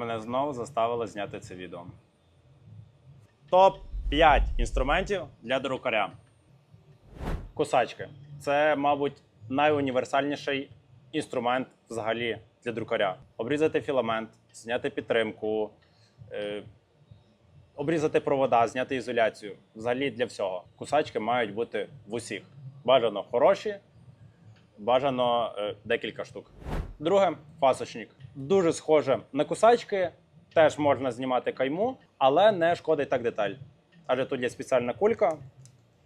мене знову заставили зняти це відео. Топ-5 інструментів для друкаря. Кусачки. Це, мабуть, найуніверсальніший інструмент взагалі для друкаря. Обрізати філамент, зняти підтримку, е, обрізати провода, зняти ізоляцію. Взагалі для всього. Кусачки мають бути в усіх. Бажано хороші, бажано е, декілька штук. Друге фасочник. Дуже схоже на кусачки. Теж можна знімати кайму, але не шкодить так деталь. Адже тут є спеціальна кулька,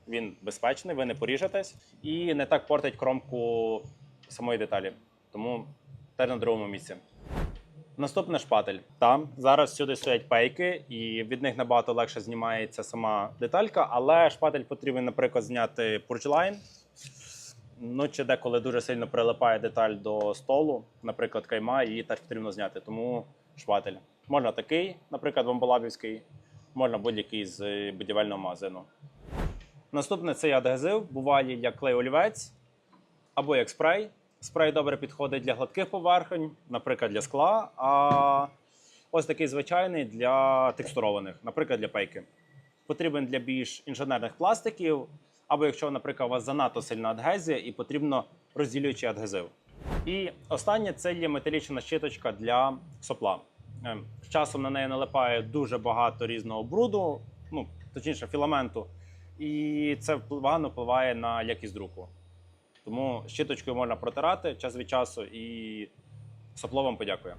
він безпечний, ви не поріжетесь і не так портить кромку самої деталі. Тому теж на другому місці. Наступне шпатель. Там зараз сюди стоять пейки, і від них набагато легше знімається сама деталька, але шпатель потрібен, наприклад, зняти пурчлайн. Ну, чи деколи дуже сильно прилипає деталь до столу, наприклад, кайма, її теж потрібно зняти. Тому шпатель. Можна такий, наприклад, бомболабівський, можна будь-який з будівельного магазину. Наступне це адгезив, буває як клей олівець або як спрей. Спрей добре підходить для гладких поверхонь, наприклад, для скла. А ось такий звичайний для текстурованих, наприклад, для пейки. Потрібен для більш інженерних пластиків, або якщо, наприклад, у вас занадто сильна адгезія і потрібно розділюючий адгезив. І останнє це є металічна щиточка для сопла. Ем, З часом на неї налипає дуже багато різного бруду, ну точніше філаменту, і це погано впливає на якість друку. Тому щиточкою можна протирати час від часу і сопло вам подякує.